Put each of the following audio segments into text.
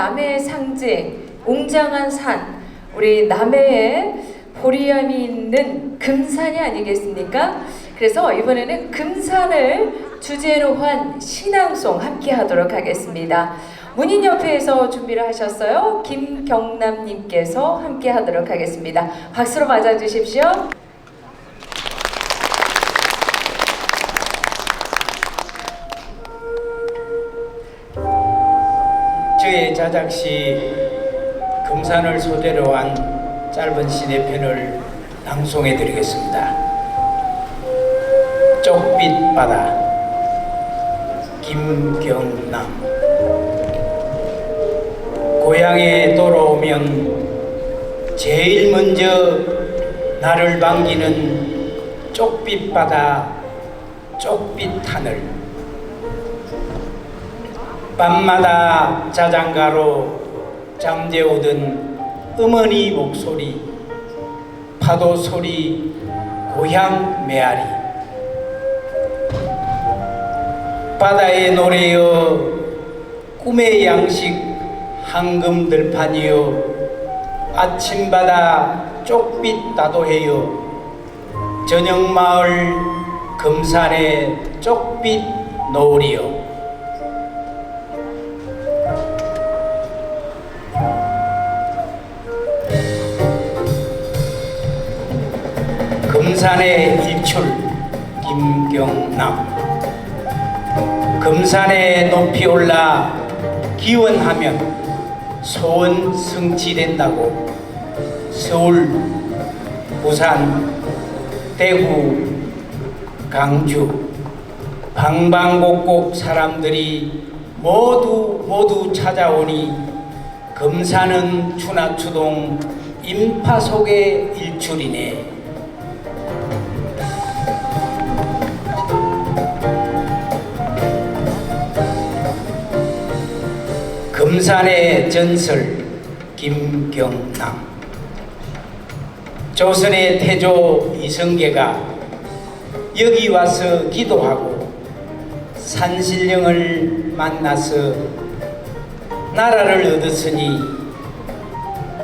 남해의 상징, 웅장한 산, 우리 남해에 보리암이 있는 금산이 아니겠습니까? 그래서 이번에는 금산을 주제로 한 신앙송 함께 하도록 하겠습니다. 문인협회에서 준비를 하셨어요. 김경남님께서 함께 하도록 하겠습니다. 박수로 맞아주십시오. 저의 자작시 금산을 소재로 한 짧은 시네 편을 낭송해 드리겠습니다. 쪽빛 바다 김경남 고향에 돌아오면 제일 먼저 나를 반기는 쪽빛 바다 쪽빛 하늘 밤마다 자장가로 잠재우던 어머니 목소리, 파도 소리, 고향 메아리. 바다의 노래여, 꿈의 양식 황금 들판이여, 아침바다 쪽빛 다도해여, 저녁마을 금산의 쪽빛 노을이여. 금산의 일출 김경남 금산에 높이 올라 기원하면 소원 성취된다고 서울, 부산, 대구, 강주 방방곡곡 사람들이 모두 모두 찾아오니 금산은 추나추동 인파 속의 일출이네. 금산의 전설 김경남. 조선의 태조 이성계가 여기 와서 기도하고 산신령을 만나서 나라를 얻었으니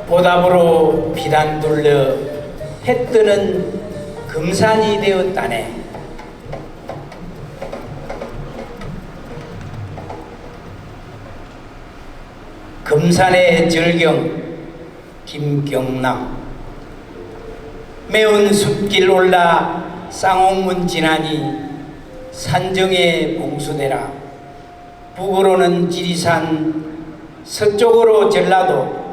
보답으로 비단 둘러 해 뜨는 금산이 되었다네. 금산의 절경 김경남 매운 숲길 올라 쌍옥문 지나니 산정에 봉수대라 북으로는 지리산 서쪽으로 전라도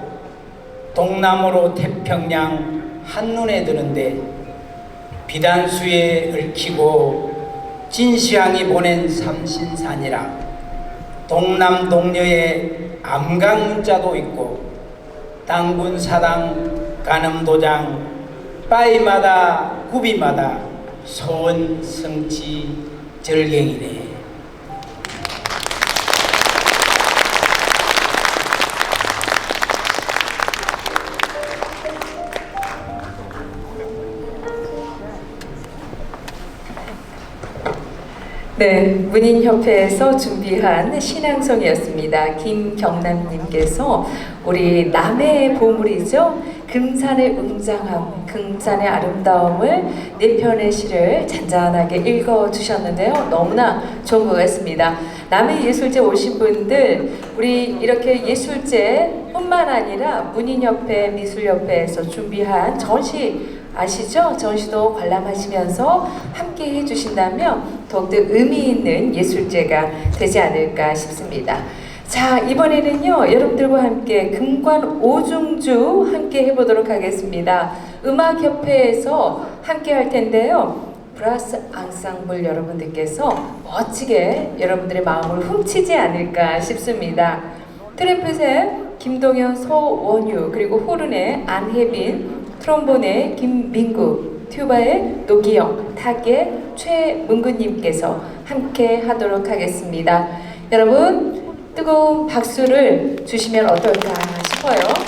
동남으로 태평양 한눈에 드는데 비단수에 얽히고 진시황이 보낸 삼신산이라 동남 동녀에 암강문자도 있고 당군 사당 간음도장 빠이마다 구비마다 소원 성취 절경이네. 네, 문인협회에서 준비한 신앙송이었습니다. 김경남님께서 우리 남해의 보물이죠. 금산의 웅장함, 금산의 아름다움을 네 편의 시를 잔잔하게 읽어주셨는데요. 너무나 좋은 것 같습니다. 남해 예술제 오신 분들, 우리 이렇게 예술제 뿐만 아니라 문인협회, 미술협회에서 준비한 전시 아시죠? 전시도 관람하시면서 함께 해주신다면 더욱더 의미 있는 예술제가 되지 않을까 싶습니다. 자, 이번에는요, 여러분들과 함께 금관 오중주 함께 해보도록 하겠습니다. 음악협회에서 함께 할 텐데요. 브라스 앙상블 여러분들께서 멋지게 여러분들의 마음을 훔치지 않을까 싶습니다. 트럼펫의 김동현, 서원유, 그리고 호른의 안혜빈, 트롬본의 김민구, 튜바의 노기영, 탁의 최문구님께서 함께 하도록 하겠습니다. 여러분 뜨거운 박수를 주시면 어떨까 싶어요.